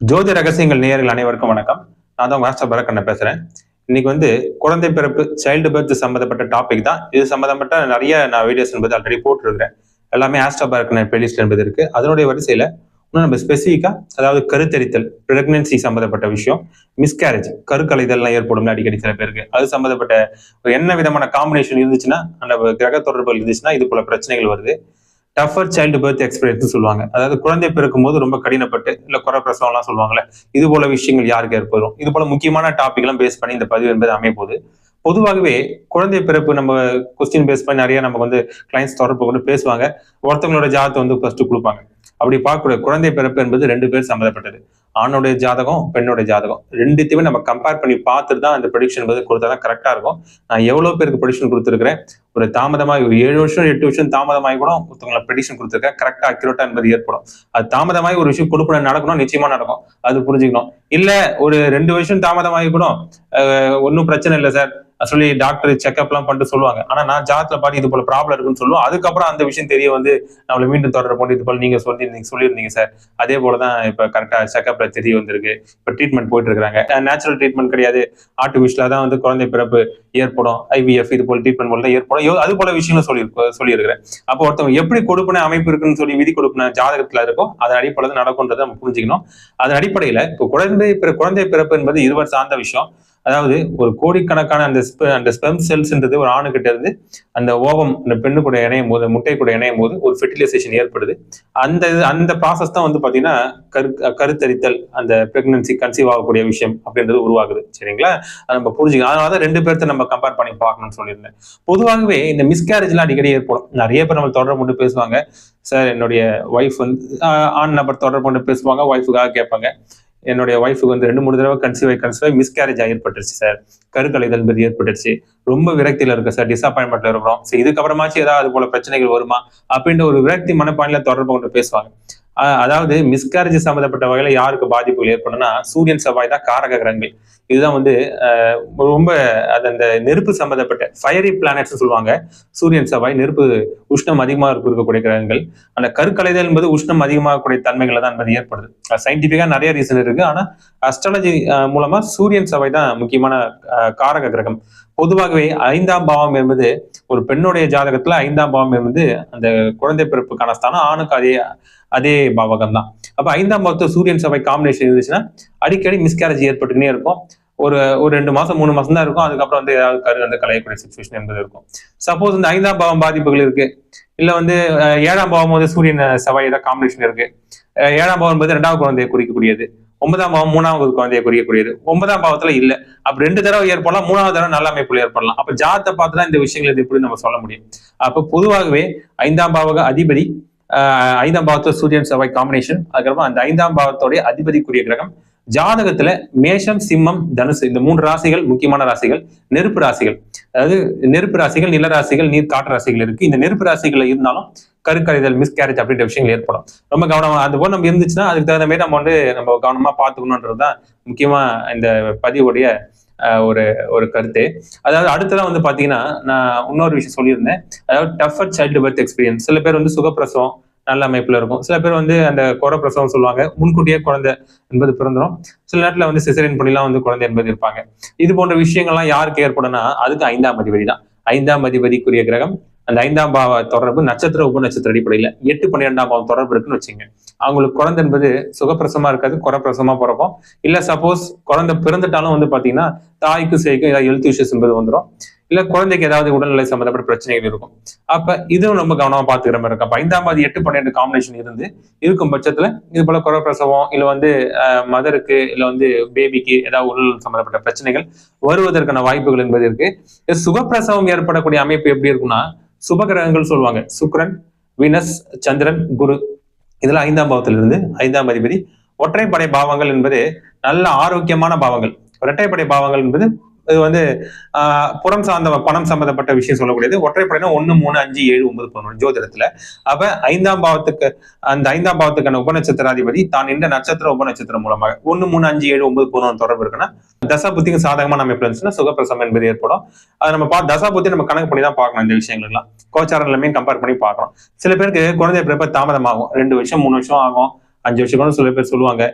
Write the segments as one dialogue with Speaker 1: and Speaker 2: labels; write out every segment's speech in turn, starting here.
Speaker 1: ஜோதி ரகசியங்கள் நேயர்கள் அனைவருக்கும் வணக்கம். நான் தான் மாஸ்டர் பரக்கண்ண பேசுறேன். இன்னைக்கு வந்து குழந்தை பிறப்பு சைல்டு பர்த் சம்மந்தப்பட்ட டாபிக் தான். இது சம்மந்தப்பட்ட நிறைய நான் வீடியோஸ் என்பது ஆல்ரெடி போட்டிருக்கிறேன். எல்லாமே ஆஸ்டா பரக்கண்ண பிளேலிஸ்ட் என்பது இருக்கு. அதனுடைய வரிசையில இன்னும் நம்ம ஸ்பெசிஃபிக்கா அதாவது கருத்தரித்தல் பிரெக்னன்சி சம்மந்தப்பட்ட விஷயம் மிஸ்கேரேஜ் கருக்கலைதல்லாம் ஏற்படும் அடிக்கடி சில பேருக்கு. அது சம்மந்தப்பட்ட ஒரு என்ன விதமான காம்பினேஷன் இருந்துச்சுன்னா அந்த கிரக தொடர்புகள் இருந்துச்சுன்னா இது போல பிரச்சனைகள் வருது. டஃபர் சைல்டு பர்த் எக்ஸ்பீரியன்ஸ் சொல்லுவாங்க. அதாவது குழந்தை பிறக்கும் போது ரொம்ப கடினப்பட்டு இல்ல குறை பிரசவம்லாம் சொல்லுவாங்கல்ல இது போல விஷயங்கள் யாருக்கு ஏற்படும்? இது போல முக்கியமான டாபிக் எல்லாம் பேஸ் பண்ணி இந்த பதிவு என்பது அமைய போகுது பொதுவாகவே குழந்தை பிறப்பு நம்ம கொஸ்டின் பேஸ் பண்ணி நிறைய நமக்கு வந்து கிளைண்ட்ஸ் தொடர்பு கொண்டு பேசுவாங்க. ஒருத்தவங்களோட ஜாதத்தை வந்து ஃபர்ஸ்ட் கொடுப்பாங்க. அப்படி பார்க்கக்கூடிய குழந்தை பிறப்பு என்பது ரெண்டு பேர் சம்மந்தப்பட்டது. ஆணுடைய ஜாதகம் பெண்ணுடைய ஜாதகம். ரெண்டுத்தையுமே நம்ம கம்பேர் பண்ணி பார்த்துட்டு தான் அந்த ப்ரொடிக்ஷன் என்பது கொடுத்தா தான் கரெக்டா இருக்கும். நான் எவ்வளவு பேருக்கு ப்ரொடிக்ஷன் கொடுத்துருக்கிறேன்? ஒரு தாமதமாகி ஒரு ஏழு வருஷம் எட்டு வருஷம் தாமதமாகி கூட ஒருத்தவங்களை ப்ரெடிக்ஷன் கொடுத்துருக்கேன். கரெக்டா அக்யூரேட்டா என்பது ஏற்படும். அது தாமதமாகி ஒரு விஷயம் கொடுப்பன நடக்கணும் நிச்சயமா நடக்கும். அது புரிஞ்சுக்கணும். இல்ல ஒரு ரெண்டு வருஷம் தாமதமாகி கூட ஒன்றும் பிரச்சனை இல்லை சார். சொல்லி டாக்டர் செக்அப்லாம் பண்ணிட்டு சொல்லுவாங்க. ஆனா நான் ஜாத்துல பாட்டி இது போல ப்ராப்ளம் இருக்குன்னு சொல்லுவோம். அதுக்கப்புறம் அந்த விஷயம் தெரிய வந்து நம்மளை மீண்டும் தொடர போட்டு இது போல நீங்க சொல்லி நீங்க சொல்லியிருந்தீங்க சார் அதே போலதான் இப்ப கரெக்டா செக்அப்ல தெரிய வந்திருக்கு. இப்ப ட்ரீட்மெண்ட் போயிட்டு இருக்காங்க நேச்சுரல் ட்ரீட்மெண்ட் கிடையாது. ஆர்டிபிஷியலா தான் வந்து குழந்தை பிறப்பு ஏற்படும். ஐவிஎஃப் இது போல ட்ரீட்மெண்ட் போல ஏற்படும். அது போல விஷயங்களும் சொல்லி சொல்லியிருக்கிறேன். அப்போ ஒருத்தவங்க எப்படி கொடுப்பின அமைப்பு இருக்குன்னு சொல்லி விதி கொடுப்பின ஜாதகத்துல இருக்கோ அதன் அடிப்படையில் நடக்கும்ன்றதை நம்ம புரிஞ்சுக்கணும். அதன் அடிப்படையில இப்போ குழந்தை பிற- குழந்தை பிறப்பு என்பது இருவர் சார்ந்த விஷயம். அதாவது ஒரு கோடிக்கணக்கான அந்த ஸ்பெ அந்த ஸ்பெம் செல்ஸ்ன்றது ஒரு ஆணுகிட்ட இருந்து அந்த ஓவம் அந்த பெண்ணு கூட இணையும் போது முட்டை கூட இணையும் போது ஒரு ஃபெர்டிலைசேஷன் ஏற்படுது. அந்த இது- அந்த ப்ராசஸ் தான் வந்து பார்த்தீங்கன்னா கரு கருத்தரித்தல் அந்த பிரெக்னன்சி கன்சீவ் ஆகக்கூடிய விஷயம் அப்படின்றது உருவாகுது. சரிங்களா? நம்ம புரிஞ்சுக்கலாம் அதனால தான் ரெண்டு பேர்த்த நம்ம கம்பேர் பண்ணி பார்க்கணும்னு சொல்லியிருந்தேன். பொதுவாகவே இந்த மிஸ்கேரேஜ்லாம் அடிக்கடி ஏற்படும். நிறைய பேர் நம்ம தொடர்பு கொண்டு பேசுவாங்க. சார் என்னுடைய ஒய்ஃப் வந்து ஆண் நபர் தொடர்பு கொண்டு பேசுவாங்க ஒய்ஃபுக்காக கேட்பாங்க. என்னுடைய ஒய்ஃபுக்கு வந்து ரெண்டு மூணு தடவை கன்சீவ் ஆகி கன்சீவ் ஆகி மிஸ்கேரேஜ் ஏற்பட்டுருச்சு சார் கருக்கலைதல் பதி ஏற்பட்டுருச்சு. ரொம்ப விரக்தியில இருக்கு சார் டிசப்பாயின்மெண்ட்ல இருக்கிறோம். சரி இதுக்கப்புறமாச்சு ஏதாவது அது போல பிரச்சனைகள் வருமா? அப்படின்ற ஒரு விரக்தி மனப்பான்ல தொடர்பு கொண்டு பேசுவாங்க. அதாவது மிஸ்கேரேஜ் சம்பந்தப்பட்ட வகையில யாருக்கு பாதிப்புகள் ஏற்படும்னா சூரியன் செவ்வாய் தான் காரக கிரகங்கள். இதுதான் வந்து ஆஹ் ரொம்ப அது அந்த நெருப்பு சம்பந்தப்பட்ட ஃபயரி பிளானட்ஸ் சொல்லுவாங்க. சூரியன் செவ்வாய் நெருப்பு உஷ்ணம் அதிகமாக இருக்கக்கூடிய கிரகங்கள். அந்த கருக்கலைதல் என்பது உஷ்ணம் அதிகமாகக்கூடிய தன்மைகளை தான் என்பது ஏற்படுது. சயின்டிபிக்கா நிறைய ரீசன் இருக்கு. ஆனா அஸ்ட்ராலஜி மூலமா சூரியன் செவ்வாய் தான் முக்கியமான காரக கிரகம். பொதுவாகவே ஐந்தாம் பாவம் என்பது ஒரு பெண்ணுடைய ஜாதகத்துல ஐந்தாம் பாவம் என்பது அந்த குழந்தை பிறப்புக்கான ஸ்தானம் ஆணுக்கு அதே அதே பாவகம் தான் அப்ப ஐந்தாம் பாவத்துல சூரியன் சபை காம்பினேஷன் இருந்துச்சுன்னா அடிக்கடி மிஸ்கேரேஜ் ஏற்பட்டுக்கினே இருக்கும். ஒரு ஒரு ரெண்டு மாசம் மூணு மாசம் தான் இருக்கும். அதுக்கப்புறம் வந்து ஏதாவது கரு வந்து கலையக்கூடிய சுச்சுவேஷன் என்பது இருக்கும். சப்போஸ் இந்த ஐந்தாம் பாவம் பாதிப்புகள் இருக்கு. இல்ல வந்து ஏழாம் பாவம் வந்து சூரியன் செவ்வாய் ஏதாவது காம்பினேஷன் இருக்கு. ஏழாம் பாவம் என்பது ரெண்டாவது குழந்தையை குறிக்கக்கூடியது. ஒன்பதாம் பாவம் மூணாவது குழந்தையை குறிக்கக்கூடியது. ஒன்பதாம் பாவத்துல இல்ல. அப்ப ரெண்டு தடவை ஏற்படலாம் மூணாவது தடவை நல்ல அமைப்புல ஏற்படலாம். அப்ப ஜாத்தை பார்த்து தான் இந்த விஷயங்கள் இது எப்படி நம்ம சொல்ல முடியும். அப்ப பொதுவாகவே ஐந்தாம் பாவக அதிபதி ஆஹ் ஐந்தாம் பாவத்துல சூரியன் செவ்வாய் காம்பினேஷன் அதுக்கப்புறம் அந்த ஐந்தாம் பாவத்தோடைய அதிபதிக்குரிய கிரகம் ஜாதகத்துல மேஷம் சிம்மம் தனுசு இந்த மூன்று ராசிகள் முக்கியமான ராசிகள் நெருப்பு ராசிகள். அதாவது நெருப்பு ராசிகள் நில ராசிகள் நீர் காற்று ராசிகள் இருக்கு. இந்த நெருப்பு ராசிகள் இருந்தாலும் கருக்கறிதல் மிஸ்கேரேஜ் அப்படின்ற விஷயங்கள் ஏற்படும். ரொம்ப கவனமா அது போல நம்ம இருந்துச்சுன்னா அதுக்கு தகுந்த மாதிரி நம்ம வந்து நம்ம கவனமா பார்த்துக்கணுன்றதுதான் முக்கியமா இந்த பதிவுடைய ஒரு ஒரு கருத்து. அதாவது அடுத்ததான் வந்து பாத்தீங்கன்னா நான் இன்னொரு விஷயம் சொல்லியிருந்தேன். அதாவது டஃபர் சைல்டு பர்த் எக்ஸ்பீரியன்ஸ் சில பேர் வந்து சுகப்பிரசவம் நல்ல அமைப்புல இருக்கும். சில பேர் வந்து அந்த குறை பிரசவம் சொல்லுவாங்க. முன்கூட்டியே குழந்தை என்பது பிறந்துடும் சில நேரத்துல வந்து சிசரின் பண்ணிலாம் வந்து குழந்தை என்பது இருப்பாங்க. இது போன்ற விஷயங்கள்லாம் யாருக்கு ஏற்படும்னா அதுக்கு ஐந்தாம் அதிபதி தான் ஐந்தாம் அதிபதிக்குரிய கிரகம். அந்த ஐந்தாம் பாவ தொடர்பு நட்சத்திர உப நட்சத்திர அடிப்படையில எட்டு பன்னிரெண்டாம் பாவம் தொடர்பு இருக்குன்னு வச்சுங்க. அவங்களுக்கு குழந்தை என்பது சுகப்பிரசவமா இருக்காது குறப்பிரசமா பிறப்போம். இல்ல சப்போஸ் குழந்தை பிறந்துட்டாலும் வந்து பாத்தீங்கன்னா தாய்க்கு சேய்க்கும் ஏதாவது ஹெல்த் இஷ்யூஸ் என்பது வந்துடும் இல்ல குழந்தைக்கு ஏதாவது உடல்நிலை சம்பந்தப்பட்ட பிரச்சனைகள் இருக்கும். அப்ப இதுவும் ரொம்ப கவனமா பாத்துக்கிற மாதிரி இருக்கும். அப்ப ஐந்தாம் பாதி எட்டு பன்னெண்டு காம்பினேஷன் இருந்து இருக்கும் பட்சத்துல இது போல குறப்பிரசவம் இல்ல வந்து மதருக்கு இல்ல வந்து பேபிக்கு ஏதாவது உடல் சம்பந்தப்பட்ட பிரச்சனைகள் வருவதற்கான வாய்ப்புகள் என்பது இருக்கு. சுகப்பிரசவம் ஏற்படக்கூடிய அமைப்பு எப்படி இருக்கும்னா சுபகிரகங்கள் சொல்லுவாங்க. சுக்ரன் வினஸ் சந்திரன் குரு. இதுல ஐந்தாம் பாவத்திலிருந்து ஐந்தாம் அதிபதி. ஒற்றைப்படை பாவங்கள் என்பது நல்ல ஆரோக்கியமான பாவங்கள். இரட்டைப்படை பாவங்கள் என்பது இது வந்து ஆஹ் புறம் சார்ந்த பணம் சம்பந்தப்பட்ட விஷயம் சொல்லக்கூடியது. ஒற்றைப்படைனா ஒன்னு மூணு அஞ்சு ஏழு ஒன்பது பதினொன்று ஜோதிடத்துல. அப்ப ஐந்தாம் பாவத்துக்கு அந்த ஐந்தாம் பாவத்துக்கான உபநட்சத்திராதிபதி தான் இந்த நட்சத்திர உபநட்சத்திரம் மூலமாக. ஒன்னு மூணு அஞ்சு ஏழு ஒன்பது பதினொன்று தொடர்பு இருக்குன்னா தசா புத்திக்கு சாதகமா நம்ம எப்படி இருந்துச்சுன்னா சுகப்பிரசம் என்பது ஏற்படும். அதை நம்ம பா தசா புத்தி நம்ம கணக்கு பண்ணி தான் பார்க்கணும் இந்த விஷயங்கள்லாம். கோச்சாரம் எல்லாமே கம்பேர் பண்ணி பார்க்கணும். சில பேருக்கு குழந்தை பிறப்ப தாமதமாகும். ரெண்டு வருஷம் மூணு வருஷம் ஆகும். அஞ்சு வருஷம் கூட சில பேர் சொல்லுவாங்க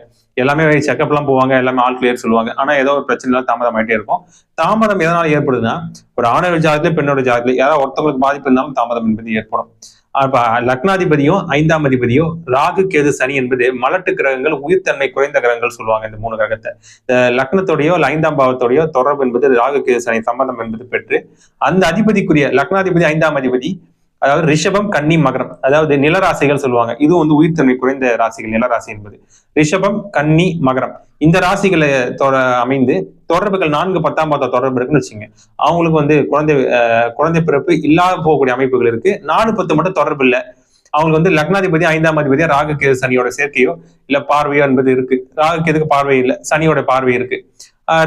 Speaker 1: எல்லாமே செக்கப்லாம் போவாங்க எல்லாமே ஆல் கிளியர் சொல்லுவாங்க. ஆனா ஏதோ ஒரு பிரச்சனை தாமதம் ஆகிட்டே இருக்கும். தாமதம் எதனால ஏற்படுதுன்னா ஒரு ஆணவ ஜாதத்துல பெண்ணோட ஜாதத்துல யாராவது ஒருத்தவங்களுக்கு பாதிப்பு இருந்தாலும் தாமதம் என்பது ஏற்படும். அப்ப லக்னாதிபதியும் ஐந்தாம் அதிபதியும் ராகு கேது சனி என்பது மலட்டு கிரகங்கள் உயிர்த்தன்மை குறைந்த கிரகங்கள் சொல்லுவாங்க இந்த மூணு கிரகத்தை. இந்த லக்னத்தோடையோ இல்ல ஐந்தாம் பாவத்தோடையோ தொடர்பு என்பது ராகு கேது சனி சம்பந்தம் என்பது பெற்று அந்த அதிபதிக்குரிய லக்னாதிபதி ஐந்தாம் அதிபதி அதாவது ரிஷபம் கன்னி மகரம். அதாவது நிலராசிகள் சொல்லுவாங்க. இது வந்து உயிர்த்தன்மை குறைந்த ராசிகள் நிலராசி என்பது. ரிஷபம் கன்னி மகரம். இந்த ராசிகளை தொட அமைந்து தொடர்புகள் நான்கு பத்தாம் பத்தா தொடர்பு இருக்குன்னு வச்சுங்க அவங்களுக்கு வந்து குழந்தை குழந்தை பிறப்பு இல்லாத போகக்கூடிய அமைப்புகள் இருக்கு. நாலு பத்து மட்டும் தொடர்பு இல்லை. அவங்களுக்கு வந்து லக்னாதிபதி ஐந்தாம் அதிபதியா ராகு சனியோட சேர்க்கையோ இல்ல பார்வையோ என்பது இருக்கு. ராகுக்கு கேதுக்கு பார்வை இல்லை சனியோட பார்வை இருக்கு.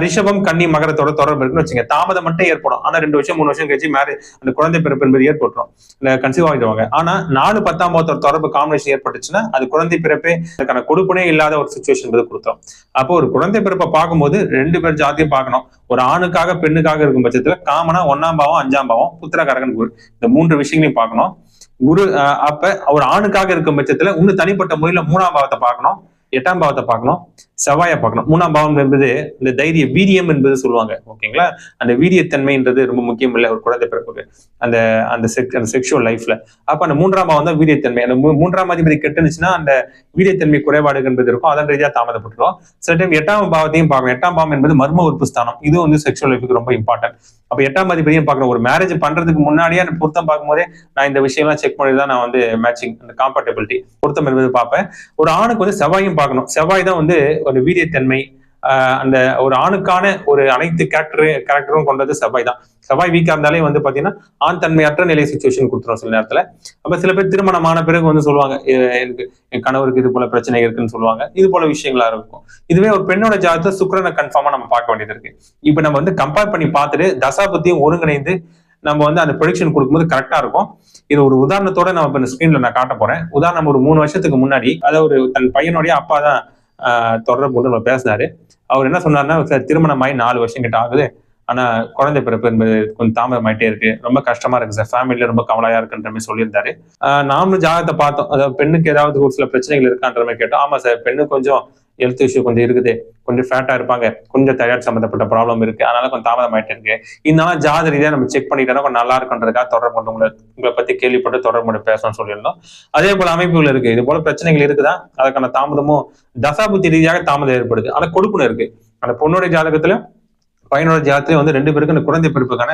Speaker 1: ரிஷபம் கன்னி மகரத்தோட தொடர்பு இருக்குன்னு வச்சுங்க. தாமதம் மட்டும் ஏற்படும். ஆனா ரெண்டு வருஷம் மூணு வருஷம் கழிச்சு மேரேஜ் அந்த குழந்தை பிறப்பு என்பது ஏற்பட்டுரும். இல்ல கன்சீவ் ஆகிடுவாங்க. ஆனா நாலு பத்தாம் பாவத்தோட தொடர்பு காம்பினேஷன் ஏற்பட்டுச்சுன்னா அது குழந்தை பிறப்பே அதுக்கான கொடுப்பனே இல்லாத ஒரு சுச்சுவேஷன் என்பது கொடுத்தோம் அப்போ ஒரு குழந்தை பிறப்பை பார்க்கும்போது ரெண்டு பேர் ஜாதியும் பார்க்கணும். ஒரு ஆணுக்காக பெண்ணுக்காக இருக்கும் பட்சத்துல காமனா ஒன்னாம் பாவம் அஞ்சாம் பாவம் புத்திரகாரகன் குரு. இந்த மூன்று விஷயங்களையும் பார்க்கணும். குரு அப்ப ஒரு ஆணுக்காக இருக்கும் பட்சத்துல இன்னும் தனிப்பட்ட முறையில மூணாம் பாவத்தை பார்க்கணும். எட்டாம் பாவத்தை பார்க்கணும் செவ்வாயை பார்க்கணும். மூணாம் பாவம் என்பது இந்த தைரிய வீரியம் என்பது சொல்லுவாங்க. ஓகேங்களா? அந்த வீரியத்தன்மைன்றது ரொம்ப முக்கியம் இல்லை ஒரு குழந்தை பிறப்புக்கு. அந்த அந்த செக் அந்த செக்ஷுவல் லைஃப்ல அப்ப அந்த மூன்றாம் பாவம் தான் வீரியத்தன்மை. அந்த மூ- மூன்றாம் அதிபதி கெட்டுனுச்சுன்னா அந்த வீரியத்தன்மை குறைபாடு என்பது இருக்கும். அதன் ரீதியாக தாமதப்பட்டுரும். சில டைம் எட்டாம் பாவத்தையும் பார்க்கணும். எட்டாம் பாவம் என்பது மர்ம உறுப்பு ஸ்தானம் இது வந்து செக்ஷுவல் லைஃபுக்கு ரொம்ப இம்பார்ட்டன்ட் அப்ப எட்டாம் அதிபதியும் பார்க்கணும். ஒரு மேரேஜ் பண்றதுக்கு முன்னாடியே அந்த பொருத்தம் பார்க்கும்போதே நான் இந்த விஷயம்லாம் செக் பண்ணி தான் நான் வந்து மேட்சிங் அந்த காம்பர்டபிலிட்டி பொருத்தம் என்பது பார்ப்பேன். ஒரு ஆணுக்கு வந்து செவ்வாயும் பார்க்கணும். செவ்வாய் தான் வந்து ஒரு வீரியத்தன்மை. அந்த ஒரு ஆணுக்கான ஒரு அனைத்து கேரக்டரு கேரக்டரும் கொண்டது செவ்வாய் தான். செவ்வாய் வீக்கா இருந்தாலே வந்து பாத்தீங்கன்னா ஆண் தன்மையற்ற நிலை சுச்சுவேஷன் கொடுத்துரும் சில நேரத்துல. அப்ப சில பேர் திருமணமான பிறகு வந்து சொல்லுவாங்க எனக்கு என் கணவருக்கு இது போல பிரச்சனை இருக்குன்னு சொல்லுவாங்க. இது போல விஷயங்களா இருக்கும். இதுவே ஒரு பெண்ணோட ஜாதகத்தை சுக்கிரனை கன்ஃபார்மா நம்ம பார்க்க வேண்டியது இருக்கு. இப்ப நம்ம வந்து கம்பேர் பண்ணி பார்த்துட்டு தசாபத்தியும் ஒருங்கிணைந்து நம்ம வந்து அந்த ப்ரொடிக்ஷன் கொடுக்கும்போது கரெக்டா இருக்கும். இது ஒரு உதாரணத்தோட நம்ம இப்ப இந்த ஸ்கிரீன்ல நான் காட்ட போறேன். உதாரணம் ஒரு மூணு வருஷத்துக்கு முன்னாடி அதாவது ஒரு தன் பையனுடைய அப்பா தான் ஆஹ், தொடர்பு கொண்டு நம்ம பேசினாரு. அவர் என்ன சொன்னாருன்னா சார் திருமணமாயி நாலு வருஷம் கிட்ட ஆகுது. ஆனா குழந்தை பிறப்பு என்பது கொஞ்சம் தாமதமாயிட்டே இருக்கு. ரொம்ப கஷ்டமா இருக்கு சார். ஃபேமிலியில ரொம்ப கவலையா இருக்குன்ற மாதிரி சொல்லியிருந்தாரு. நாமளும் ஜாதகத்தை பார்த்தோம். அதாவது பெண்ணுக்கு ஏதாவது ஒரு சில பிரச்சனைகள் இருக்கான்ற மாதிரி கேட்டோம். ஆமா சார் பெண்ணு கொஞ்சம் ஹெல்த் இஷ்யூ கொஞ்சம் இருக்குது. கொஞ்சம் ஃபேட்டா இருப்பாங்க. கொஞ்சம் தைராய்டு சம்மந்தப்பட்ட ப்ராப்ளம் இருக்கு. அதனால கொஞ்சம் தாமதமாயிட்டு இருக்கு. இதனால ஜாத ரீதியா நம்ம செக் பண்ணிட்டோம்னா கொஞ்சம் நல்லா இருக்குன்றதுக்காக தொடர்பு கொண்டு உங்களை உங்களை பத்தி கேள்விப்பட்டு தொடர்பு கொண்டு பேசணும்னு சொல்லியிருந்தோம். அதே போல அமைப்புகள் இருக்கு. இது போல பிரச்சனைகள் இருக்குதா? அதுக்கான தாமதமும் தசாபுத்தி ரீதியாக தாமதம் ஏற்படுது. ஆனா கொடுப்புன்னு இருக்கு. அந்த பொண்ணுடைய ஜாதகத்துல பையனோட ஜாதகத்திலே வந்து ரெண்டு பேருக்கு அந்த குழந்தை பிறப்புக்கான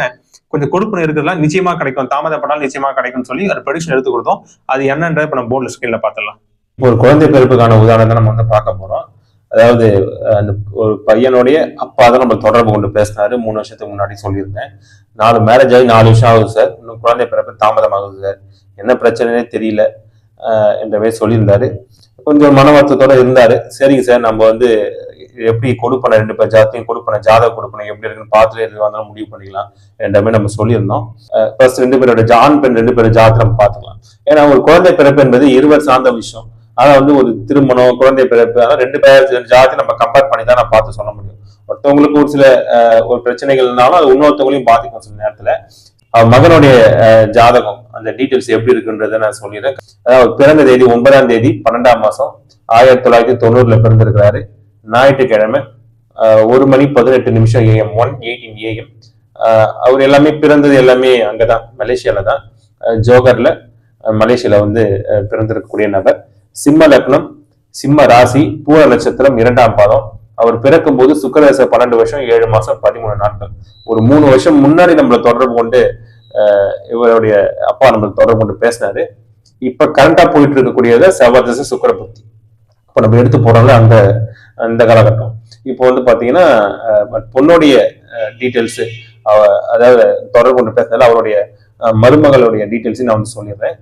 Speaker 1: கொஞ்சம் கொடுப்பு இருக்கிறதுலாம் நிச்சயமா கிடைக்கும். தாமதப்பட்டாலும் நிச்சயமா கிடைக்கும்னு சொல்லி ஒரு ப்ரெடிஷன் எடுத்து கொடுத்தோம். அது என்னன்றதை இப்ப நம்ம போர்டில் ஸ்கிரீன்ல பார்த்துடலாம்.
Speaker 2: ஒரு குழந்தை பிறப்புக்கான உதாரணத்தை நம்ம வந்து பார்க்க போறோம். அதாவது அந்த ஒரு பையனுடைய அப்பா தான் நம்ம தொடர்பு கொண்டு பேசினாரு. மூணு வருஷத்துக்கு முன்னாடி சொல்லியிருந்தேன். நாலு மேரேஜ் ஆகி நாலு வருஷம் ஆகுது சார் இன்னும் குழந்தை பிறப்பு தாமதமாகுது சார் என்ன பிரச்சனைனே தெரியல என்ற மாதிரி சொல்லியிருந்தாரு. கொஞ்சம் மன வருத்தத்தோட இருந்தாரு. சரிங்க சார் நம்ம வந்து எப்படி கொடுப்பன ரெண்டு பேர் ஜாத்தையும் கொடுப்பன ஜாதக கொடுப்பன எப்படி இருக்குன்னு பார்த்துட்டு எது வந்தாலும் முடிவு பண்ணிக்கலாம் ரெண்டுமே நம்ம சொல்லியிருந்தோம். ஃபர்ஸ்ட் ரெண்டு பேரோட ஆண் பெண் ரெண்டு பேரும் ஜாதகம் நம்ம பார்த்துக்கலாம். ஏன்னா ஒரு குழந்தை பிறப்பு என்பது இருவர் சார்ந்த விஷயம். ஆனா வந்து ஒரு திருமணம் குழந்தை பிறப்பு அதான் ரெண்டு பேர் ஜாதி நம்ம கம்பேர் பண்ணி தான் நான் பார்த்து சொல்ல முடியும். ஒருத்தவங்களுக்கு ஒரு சில ஒரு ஒரு பிரச்சனைகள்னாலும் அது இன்னொருத்தவங்களையும் பாதிக்கும் சில நேரத்துல. அவர் மகனுடைய ஜாதகம் அந்த டீட்டெயில்ஸ் எப்படி இருக்குன்றதை நான் சொல்லிடுறேன். அதாவது பிறந்த தேதி ஒன்பதாம் தேதி பன்னெண்டாம் மாசம். ஆயிரத்தி தொள்ளாயிரத்தி தொண்ணூறுல பிறந்திருக்கிறாரு. ஞாயிற்றுக்கிழமை ஒரு மணி பதினெட்டு நிமிஷம் ஏஎம் ஒன் எயிட்டீன் ஏஎம் அவர் எல்லாமே பிறந்தது எல்லாமே அங்கதான் தான். மலேசியாவில் ஜோகர்ல ஜோகரில் மலேசியாவில் வந்து பிறந்திருக்கக்கூடிய நபர். சிம்ம லக்னம் சிம்ம ராசி பூர நட்சத்திரம் இரண்டாம் பாதம். அவர் பிறக்கும் போது சுக்கரதசை பன்னெண்டு வருஷம் ஏழு மாசம் பதிமூணு நாட்கள். ஒரு மூணு வருஷம் முன்னாடி நம்மளை தொடர்பு கொண்டு இவருடைய அப்பா நம்மளை தொடர்பு கொண்டு பேசினாரு. இப்ப கரண்டா போயிட்டு இருக்கக்கூடியதை செவ்வாய் தசை சுக்கர புத்தி. இப்போ நம்ம எடுத்து போறோம்ல அந்த அந்த காலகட்டம். இப்போ வந்து பார்த்தீங்கன்னா பொண்ணுடைய டீட்டெயில்ஸு அதாவது தொடர்பு கொண்டு பேசினால அவருடைய மருமகளுடைய டீட்டெயில்ஸையும் நான் வந்து சொல்லிடுறேன்.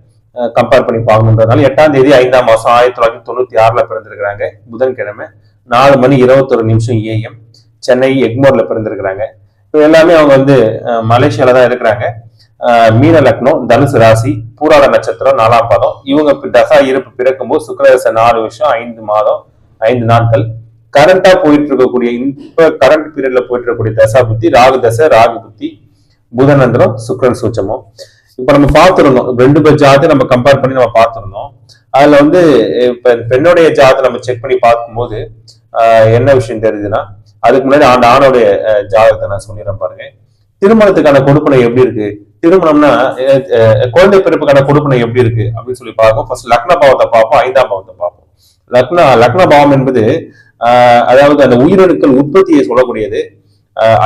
Speaker 2: கம்பேர் பண்ணி பார்க்கணுன்றதுனால எட்டாம் தேதி ஐந்தாம் மாதம் ஆயிரத்தி தொள்ளாயிரத்தி தொண்ணூற்றி ஆறில் பிறந்திருக்கிறாங்க. புதன்கிழமை நாலு மணி இருபத்தொரு நிமிஷம் ஏஎம் சென்னை எக்மோரில் பிறந்திருக்கிறாங்க. இப்போ எல்லாமே அவங்க வந்து மலேசியாவில் தான் இருக்கிறாங்க. மீன லக்னம் தனுசு ராசி பூராட நட்சத்திரம் நாலாம் பாதம். இவங்க தசா இருப்பு பிறக்கும்போது சுக்கரதசை நாலு வருஷம் ஐந்து மாதம் ஐந்து நாட்கள். கரண்டா போயிட்டு இருக்கக்கூடிய இப்ப கரண்ட் பீரியட்ல போயிட்டு இருக்கக்கூடிய தசா புத்தி ராகு தசை ராகு புத்தி புதனந்திரம் சுக்கரன் சூச்சமம் இப்ப நம்ம பார்த்திருந்தோம் ரெண்டு பேர் ஜாதி நம்ம கம்பேர் பண்ணி நம்ம பார்த்திருந்தோம். அதுல வந்து இப்ப பெண்ணுடைய ஜாதத்தை நம்ம செக் பண்ணி பார்க்கும்போது என்ன விஷயம் தெரியுதுன்னா அதுக்கு முன்னாடி அந்த ஆணோடைய ஜாதகத்தை நான் சொல்லிடுறேன் பாருங்க. திருமணத்துக்கான கொடுப்பனை எப்படி இருக்கு? திருமணம்னா குழந்தை பிறப்புக்கான கொடுப்பனை எப்படி இருக்கு? அப்படின்னு சொல்லி பார்ப்போம். ஃபர்ஸ்ட் லக்ன பாவத்தை பார்ப்போம் ஐந்தாம் பாவத்தை பார்ப்போம். லக்ன லக்ன பாவம் என்பது அதாவது அந்த உயிரணுக்கள் உற்பத்தியை சொல்லக்கூடியது.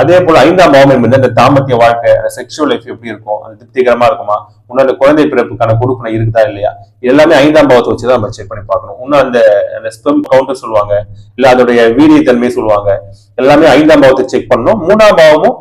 Speaker 2: அதே போல ஐந்தாம் பாவம் என்பது அந்த தாம்பத்திய வாழ்க்கை செக்ஷுவல் லைஃப் எப்படி இருக்கும் அது திருப்திகரமா இருக்குமா? இன்னும் அந்த குழந்தை பிறப்புக்கான கொடுப்பனை இருக்குதா இல்லையா? இது எல்லாமே ஐந்தாம் பாவத்தை வச்சுதான் நம்ம செக் பண்ணி பார்க்கணும். இன்னும் அந்த அந்த ஸ்பெம் கவுண்டர் சொல்லுவாங்க இல்ல அதோடைய வீரியத்தன்மை சொல்லுவாங்க. எல்லாமே ஐந்தாம் பாவத்தை செக் பண்ணணும். மூணாம் பாவமும்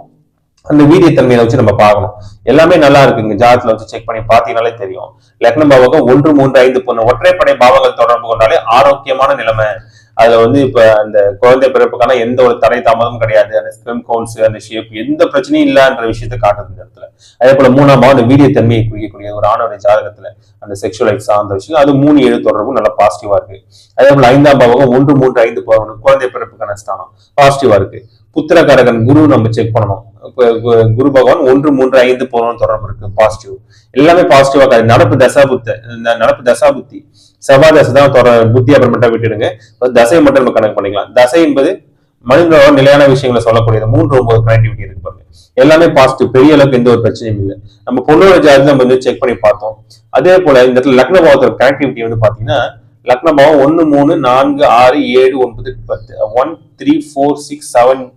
Speaker 2: அந்த வீரியத்தன்மையை வச்சு நம்ம பார்க்கணும். எல்லாமே நல்லா இருக்குங்க ஜாதத்துல வச்சு செக் பண்ணி பார்த்தீங்கனாலே தெரியும். லக்னம் பாவகம் ஒன்று மூன்று ஐந்து பொண்ணு. ஒற்றைப்படை பாவங்கள் தொடர்பு கொண்டாலே ஆரோக்கியமான நிலைமை. அதுல வந்து இப்ப அந்த குழந்தை பிறப்புக்கான எந்த ஒரு தடை தாமதமும் கிடையாது. அந்த ஸ்பெம் கவுன்ஸ் அந்த ஷேப் எந்த பிரச்சனையும் இல்லைன்ற விஷயத்த காட்டுது இந்த இடத்துல. அதே போல மூணாம் பாவம் அந்த வீரியத்தன்மையை குறிக்கக்கூடிய ஒரு ஆணோட ஜாதகத்துல அந்த செக்ஷுவல் லைஃப் சார்ந்த விஷயம் அது மூணு ஏழு தொடர்பும் நல்லா பாசிட்டிவா இருக்கு. அதே போல ஐந்தாம் பாவகம் ஒன்று மூன்று ஐந்து பாவகம் குழந்தை பிறப்புக்கான ஸ்தானம் பாசிட்டிவா இருக்கு. புத்திரகாரகன் குரு நம்ம செக் பண்ணணும். கு- குரு பகவான் ஒன்று மூன்று ஐந்து போகணும் தொடர்பு இருக்கு. பாசிட்டிவ் எல்லாமே பாசிட்டிவா இருக்காது நடப்பு தசாபுத்த இந்த நடப்பு தசாபுத்தி செவ்வாய் தசை தான் தொட புத்தி மட்டும் விட்டுடுங்க. இப்ப தசையை மட்டும் நம்ம கணக்கு பண்ணிக்கலாம். தசை என்பது மனிதனோட நிலையான விஷயங்களை சொல்லக்கூடியது மூன்று ஒன்பது கனெக்டிவிட்டி இருக்கு பாருங்க. எல்லாமே பாசிட்டிவ் பெரிய அளவுக்கு எந்த ஒரு பிரச்சனையும் இல்லை. நம்ம பொண்ணோட ஜாதி நம்ம வந்து செக் பண்ணி பார்த்தோம். அதே போல இந்த இடத்துல லக்ன பாவத்தோட கனெக்டிவிட்டி வந்து பாத்தீங்கன்னா லக்ன பாவம் ஒன்னு மூணு நான்கு ஆறு ஏழு ஒன்பது பத்து. One three four six seven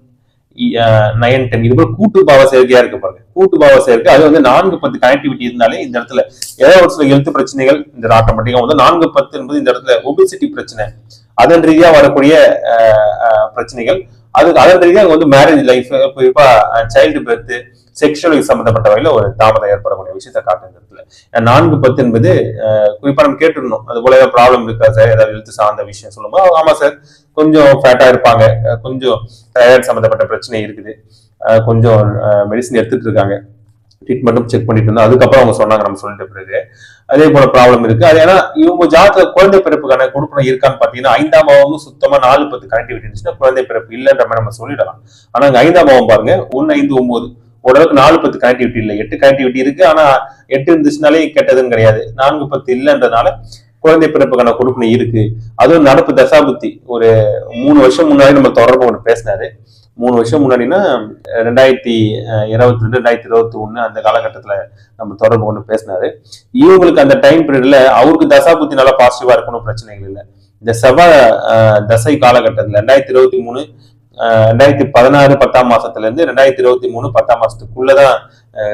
Speaker 2: nine ten இது போல கூட்டு பாவ சேர்க்கையா இருக்கு பாருங்க. கூட்டு பாவ சேர்க்கை அது வந்து நான்கு பத்து கனெக்டிவிட்டி இருந்தாலே இந்த இடத்துல ஏதாவது ஒரு சில எழுத்து பிரச்சனைகள் இந்த ஆட்டோமேட்டிக்கா வந்து நான்கு பத்து என்பது இந்த இடத்துல ஒபிசிட்டி பிரச்சனை அதன் ரீதியா வரக்கூடிய பிரச்சனைகள். அதுக்கு அதன் ரீதியா அங்க வந்து மேரேஜ் லைஃப் குறிப்பா சைல்டு பர்த் செக்ஷுவலுக்கு சம்பந்தப்பட்ட வகையில் ஒரு தாமதம் ஏற்படக்கூடிய விஷயத்தை காட்டுங்கிறதுல இடத்துல நான்கு பத்து என்பது அஹ், குறிப்பா நம்ம கேட்டுருந்தோம். அது போல ஏதாவது ப்ராப்ளம் இருக்கா சார் ஏதாவது எழுத்து சார்ந்த விஷயம் சொல்லும்போது ஆமா சார் கொஞ்சம் ஃபேட்டா இருப்பாங்க. கொஞ்சம் தைராய்டு சம்பந்தப்பட்ட பிரச்சனை இருக்குது. அஹ், கொஞ்சம் மெடிசன் எடுத்துட்டு இருக்காங்க. ட்ரீட்மெண்ட்டும் செக் பண்ணிட்டு இருந்தோம். அதுக்கப்புறம் அவங்க சொன்னாங்க நம்ம சொல்லிட்டு பிறகு. அதே போல ப்ராப்ளம் இருக்கு. அது ஏன்னா இவங்க ஜாதக குழந்தை பிறப்புக்கான கொடுப்பணம் இருக்கான்னு பாத்தீங்கன்னா ஐந்தாம் பாவமும் சுத்தமா நாலு பத்து கனெக்டிவிட்டி இருந்துச்சுன்னா குழந்தை பிறப்பு இல்லைன்ற மாதிரி நம்ம சொல்லிடலாம். ஆனா அங்க ஐந்தாம் பாவம் பாருங்க. ஒன்னு ஐந்து ஒன்பது ஓரளவுக்கு நாலு பத்து கனெக்டிவிட்டி இல்லை. எட்டு கனெக்டிவிட்டி இருக்கு. ஆனா எட்டு இருந்துச்சுனாலே கெட்டதுன்னு கிடையாது. நான்கு பத்து இல்லைன்றதுனால குழந்தை பிறப்புக்கான கொடுப்பினை இருக்கு. அதுவும் நடப்பு தசாபுத்தி. ஒரு மூணு வருஷம் முன்னாடி நம்ம தொடர்பு ஒன்று பேசினாரு. மூணு வருஷம் முன்னாடினா ரெண்டாயிரத்தி இருபத்தி ரெண்டு ரெண்டாயிரத்தி இருபத்தி ஒண்ணு அந்த காலகட்டத்துல நம்ம தொடர்பு கொண்டு பேசினாரு. இவங்களுக்கு அந்த டைம் பீரியட்ல அவருக்கு தசாபுத்தி நல்லா பாசிட்டிவா இருக்கணும் பிரச்சனைகள் இல்லை. இந்த செவ்வாய் தசை காலகட்டத்துல ரெண்டாயிரத்தி இருபத்தி மூணு ரெண்டாயிரத்தி பதினாறு பத்தாம் மாசத்துல இருந்து ரெண்டாயிரத்தி இருபத்தி மூணு பத்தாம் மாசத்துக்குள்ளதான்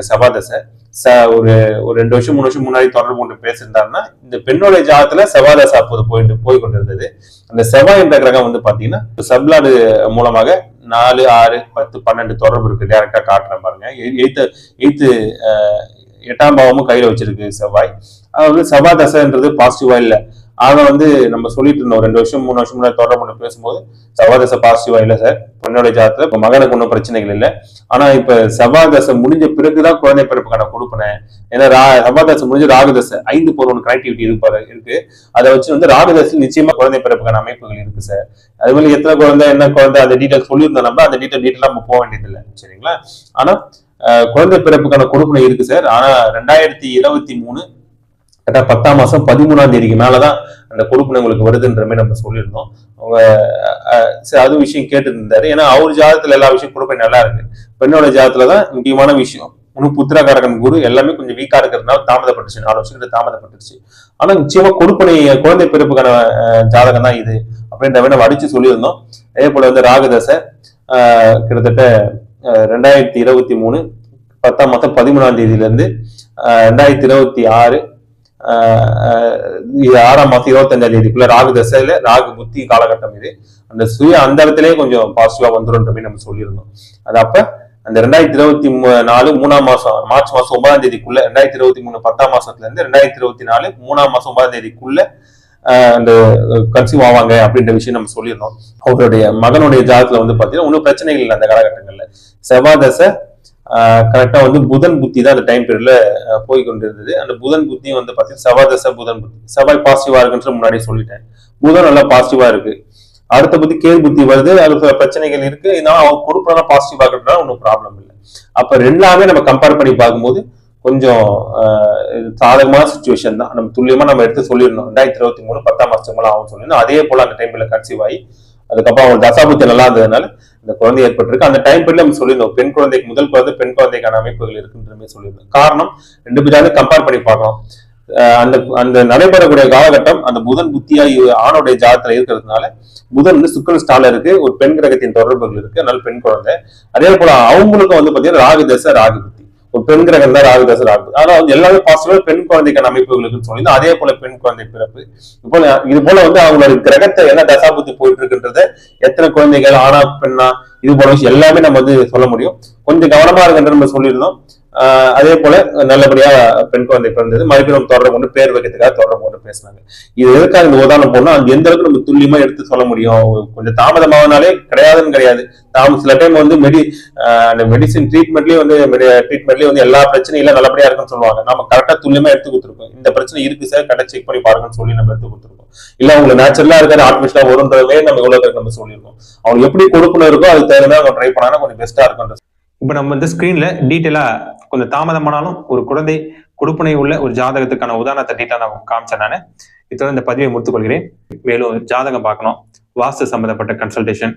Speaker 2: சபாதசை. ச ஒரு ஒரு ரெண்டு வருஷம் மூணு வருஷம் முன்னாடி தொடர்பு கொண்டு பேசியிருந்தாருன்னா இந்த பெண்ணோட ஜாதத்துல செவ்வாய் அப்போது போயிட்டு போய் கொண்டிருந்தது. அந்த செவ்வாய் என்ற கிரகம் வந்து பாத்தீங்கன்னா சப்லாடு மூலமாக நாலு ஆறு பத்து பன்னெண்டு தொடர்பு இருக்கு டேரக்டா காட்டுறேன் பாருங்க. எய்த்து எய்த்து எட்டாம் பாவமும் கையில வச்சிருக்கு செவ்வாய். அது வந்து செவ்வாய் தசைன்றது பாசிட்டிவா இல்லை. அதை வந்து நம்ம சொல்லிட்டு இருந்தோம். ரெண்டு வருஷம் மூணு வருஷம் முன்னாடி தொடர்பு பேசும்போது செவ்வாய் தசை பாசிட்டிவா இல்ல சார். பொண்ணோட ஜாதத்துல இப்ப மகனுக்கு ஒன்றும் பிரச்சனைகள் இல்லை. ஆனா இப்ப செவ்வாய் தசை முடிஞ்ச பிறகுதான் குழந்தை பிறப்புக்கான கொடுப்பினேன் ஏன்னா ரா செவ்வாய் தசை முடிஞ்ச ராகுதசை ஐந்து பொருள் கனெக்டிவிட்டி இருப்பாரு இருக்கு. அதை வச்சு வந்து ராகு நிச்சயமா குழந்தை பிறப்புக்கான அமைப்புகள் இருக்கு சார். அது மாதிரி எத்தனை குழந்தை என்ன குழந்தை அந்த டீட்டெயில் சொல்லியிருந்தோம் நம்ம. அந்த டீட்டெயில் டீட்டெயில் நம்ம போக வேண்டியதில்லை. சரிங்களா? ஆனா குழந்தை பிறப்புக்கான கொடுப்பனை இருக்கு சார். ஆனா ரெண்டாயிரத்தி இருபத்தி மூணு கரெக்டாக பத்தாம் மாதம் பதிமூணாம் தேதிக்கு மேலதான் அந்த கொடுப்பினவங்களுக்கு வருதுன்ற மாதிரி நம்ம சொல்லியிருந்தோம். அவங்க சரி அது விஷயம் கேட்டுருந்தாரு. ஏன்னா அவர் ஜாதத்தில் எல்லா விஷயம் கொடுப்பை நல்லா இருக்கு. பெண்ணோட ஜாதத்தில் தான் முக்கியமான விஷயம். இன்னும் புத்திரகாரகன் குரு எல்லாமே கொஞ்சம் வீக்கா இருக்கிறதுனால தாமதப்பட்டுச்சு நாலு வருஷத்துக்கு கிட்ட தாமதப்பட்டுருச்சு. ஆனா நிச்சயமா கொடுப்பனை குழந்தை பிறப்புக்கான ஜாதகம் தான் இது அப்படின்ற மாதிரி நம்ம அடிச்சு சொல்லியிருந்தோம். அதே போல வந்து ராகதசை கிட்டத்தட்ட ரெண்டாயிரத்தி இருபத்தி மூணு பத்தாம் மாதம் பதிமூணாம் தேதியிலேருந்து ரெண்டாயிரத்தி இருபத்தி ஆறு இது ஆறாம் மாசம் இருபத்தஞ்சாம் தேதிக்குள்ள ராகு தசையில ராகு புத்தி காலகட்டம் இது. அந்த சுய அந்த இடத்துலயே கொஞ்சம் பாசிட்டிவா வந்துருன்ற மாதிரி நம்ம சொல்லியிருந்தோம். அது அப்ப அந்த ரெண்டாயிரத்தி இருபத்தி நாலு மூணாம் மாசம் மார்ச் மாசம் ஒன்பதாம் தேதிக்குள்ள ரெண்டாயிரத்தி இருபத்தி மூணு பத்தாம் மாசத்துல இருந்து ரெண்டாயிரத்தி இருபத்தி நாலு மூணாம் மாசம் ஒன்பதாம் தேதிக்குள்ள அந்த கன்சீவ் ஆவாங்க அப்படின்ற விஷயம் நம்ம சொல்லியிருந்தோம். அவருடைய மகனுடைய ஜாதத்துல வந்து பாத்தீங்கன்னா ஒன்றும் பிரச்சனைகள் இல்லை அந்த காலகட்டங்கள்ல. செவ்வாய் தசை கரெக்டாக வந்து புதன் புத்தி தான் அந்த டைம் பீரியடில் போய் கொண்டிருந்தது அந்த புதன் புத்தியும் வந்து பார்த்தீங்கன்னா செவ்வாய் தசை புதன் புத்தி. செவ்வாய் பாசிட்டிவாக இருக்குன்னு முன்னாடி சொல்லிட்டேன். புதன் நல்லா பாசிட்டிவாக இருக்குது அடுத்த புத்தி கேது புத்தி வருது. அது சில பிரச்சனைகள் இருக்கு. நான் அவங்க கொடுப்பதெல்லாம் பாசிட்டிவா இருக்கிறதுனால ஒன்றும் ப்ராப்ளம் இல்லை. அப்ப ரெண்டாமே நம்ம கம்பேர் பண்ணி பார்க்கும்போது கொஞ்சம் சாதகமான சுச்சுவேஷன் தான். நம்ம துல்லியமா நம்ம எடுத்து சொல்லிடணும். ரெண்டாயிரத்தி இருபத்தி மூணு பத்தாம் மாசம் மேல ஆகும் சொல்லிடணும். அதே போல அந்த டைம்ல கன்சீவ் ஆகி அதுக்கப்புறம் அவங்க தசாபுத்தி நல்லா இருந்ததுனால இந்த குழந்தை ஏற்பட்டிருக்கு. அந்த டைம் பீரியட்ல நம்ம சொல்லியிருந்தோம். பெண் குழந்தைக்கு முதல் குழந்தை பெண் குழந்தைக்கான அமைப்புகள் இருக்குன்ற மாதிரி சொல்லியிருந்தோம். காரணம் ரெண்டு பேராவது கம்பேர் பண்ணி பார்க்கலாம் அஹ் அந்த அந்த நடைபெறக்கூடிய காலகட்டம் அந்த புதன் புத்தியா ஆணுடைய ஜாதத்துல இருக்கிறதுனால புதன் வந்து சுக்கரன் ஸ்டால இருக்கு. ஒரு பெண் கிரகத்தின் தொடர்புகள் இருக்கு. அதனால பெண் குழந்தை. அதே போல அவங்களுக்கும் வந்து பாத்தீங்கன்னா ராகு தசை ராகு புத்தி. பெண் கிரகம் தான் ராகு தசை ராகு ஆனா வந்து எல்லாமே பாசிட்டிவா பெண் குழந்தைக்கான அமைப்புகளுக்கு சொல்லி அதே போல பெண் குழந்தை பிறப்பு. இது போல இது போல வந்து அவங்களோட கிரகத்தை என்ன தசாபுத்தி போயிட்டு இருக்குன்றத எத்தனை குழந்தைகள் ஆனா பெண்ணா இது போல விஷயம் எல்லாமே நம்ம வந்து சொல்ல முடியும். கொஞ்சம் கவனமா இருக்குன்ற நம்ம சொல்லியிருந்தோம். அதே போல நல்லபடியா பெண் குழந்தை பிறந்தது. மறுபடியும் நம்ம தொடர்பு கொண்டு பேர் வைக்கிறதுக்காக தொடர்பு கொண்டு பேசினாங்க. இது எதுக்காக இந்த உதாரணம் போனா அது எந்த அளவுக்கு நம்ம துல்லியமா எடுத்து சொல்ல முடியும்? கொஞ்சம் தாமதமாகனாலே கிடையாதுன்னு கிடையாது. தாம சில டைம் வந்து மெடி அந்த மெடிசின் ட்ரீட்மெண்ட்லயும் வந்து ட்ரீட்மெண்ட்லயும் வந்து எல்லா பிரச்சனையும் இல்ல நல்லபடியா இருக்குன்னு சொல்லுவாங்க. நம்ம கரெக்டா துல்லியமா எடுத்து கொடுத்துருக்கோம். இந்த பிரச்சனை இருக்கு சார் கரெக்டா செக் பண்ணி பாருங்கன்னு சொல்லி நம்ம எடுத்து கொடுத்துருக்கோம். இல்ல உங்களுக்கு நேச்சுரலா இருக்காது ஆர்டிபிஷியலா வரும்ன்றதே நம்ம இவ்வளவு நம்ம சொல்லியிருக்கோம். அவங்க எப்படி கொடுக்கணும் இருக்கோ அதுக்கு தகுந்த அவங்க ட்ரை பண்ணாங்கன்னா கொஞ்சம் பெஸ்டா இருக்கும்
Speaker 1: இப்போ நம்ம வந்து ஸ்க்ரீன்ல டீட்டெயிலா கொஞ்சம் தாமதமானாலும் ஒரு குழந்தை கொடுப்பனை உள்ள ஒரு ஜாதகத்துக்கான உதாரணத்தை டீட்டெயில் நான் காமிச்சேன் நான். இத்தோட இந்த பதிவை முடித்துக்கொள்கிறேன். மேலும் ஜாதகம் பார்க்கணும். வாஸ்து சம்பந்தப்பட்ட கன்சல்டேஷன்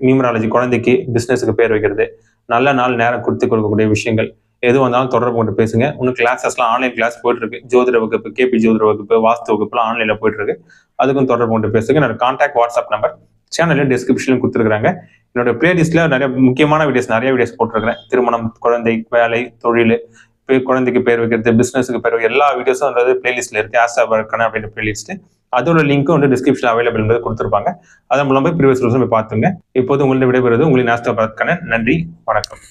Speaker 1: நியூமராலஜி குழந்தைக்கு பிஸ்னஸுக்கு பேர் வைக்கிறது நல்ல நாள் நேரம் கொடுத்து கொடுக்கக்கூடிய விஷயங்கள் எது வந்தாலும் தொடர்பு கொண்டு பேசுங்க. இன்னும் கிளாஸஸ்லாம் ஆன்லைன் கிளாஸ் போயிட்டு இருக்கு ஜோதிட வகுப்பு கேபி ஜோதிட வகுப்பு வாஸ்து வகுப்புலாம் ஆன்லைனில் போயிட்டு இருக்கு அதுக்கும் தொடர்பு கொண்டு பேசுங்க. என்னோட கான்டாக்ட் வாட்ஸ்அப் நம்பர் சேனல்ல டிஸ்கிரிப்ஷன்லையும் கொடுத்துருக்காங்க என்னோட பிளேலிஸ்ட்ல நிறைய முக்கியமான வீடியோஸ் நிறைய வீடியோஸ் போட்டிருக்கிறேன். திருமணம் குழந்தை வேலை தொழில் குழந்தைக்கு பேர் வைக்கிறது பிசினஸுக்கு பேர் வைக்கிறது எல்லா வீடியோஸும் வந்து பிளேலிஸ்ட்ல இருக்கு. ஆசா வர்க்கன அப்படின்ற பிளேலிஸ்ட் அதோட லிங்க்கும் வந்து டிஸ்கிரிப்ஷன் அவைலபிள் என்பது கொடுத்துருப்பாங்க. அதன் மூலம் போய் ப்ரீவியஸ் போய் பார்த்துங்க. இப்போது உங்களை விடைபெறுவது உங்களின் ஆஸ்டா பரத்கான நன்றி வணக்கம்.